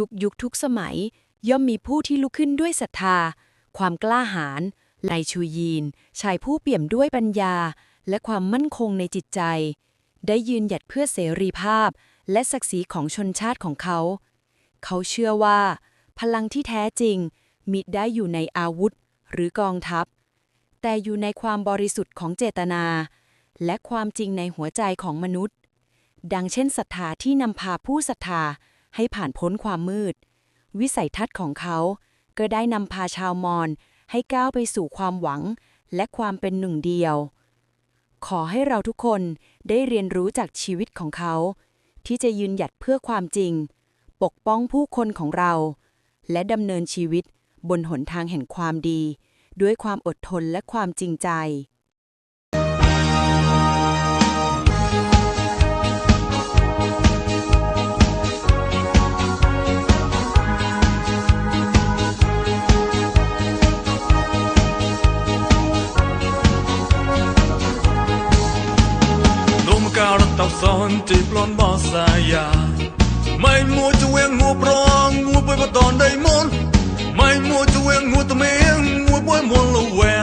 ทุกยุคทุกสมัย ย่อมมีผู้ที่ลุกขึ้นด้วยศรัทธา ความกล้าหาญไลชูยีน ชายผู้เปี่ยมด้วยปัญญา และความมั่นคงในจิตใจ ได้ยืนหยัดเพื่อเสรีภาพ และศักดิ์ศรีของชนชาติของเขา เขาเชื่อว่า พลังที่แท้จริงมิได้อยู่ในอาวุธหรือกองทัพ แต่อยู่ในความบริสุทธิ์ของเจตนา และความจริงในหัวใจของมนุษย์ ดังเช่นศรัทธาที่นำพาผู้ศรัทธา ให้ผ่านพ้นความมืด วิสัยทัศน์ของเขา ก็ได้นำพาชาวมอญให้ก้าวไปสู่ความหวัง และความเป็นหนึ่งเดียว ขอให้เราทุกคนได้เรียนรู้จากชีวิตของเขา ที่จะยืนหยัดเพื่อความจริง ปกป้องผู้คนของเรา และดำเนินชีวิตบนหนทางแห่งความดี ด้วยความอดทนและความจริงใจ សនទីប្លន់បោះសាយាម៉ៃមួយជួយងូប្រងមួយបុយបតនដៃមុនម៉ៃមួយជួយងូតមៀងមួយបុយមុនលវែ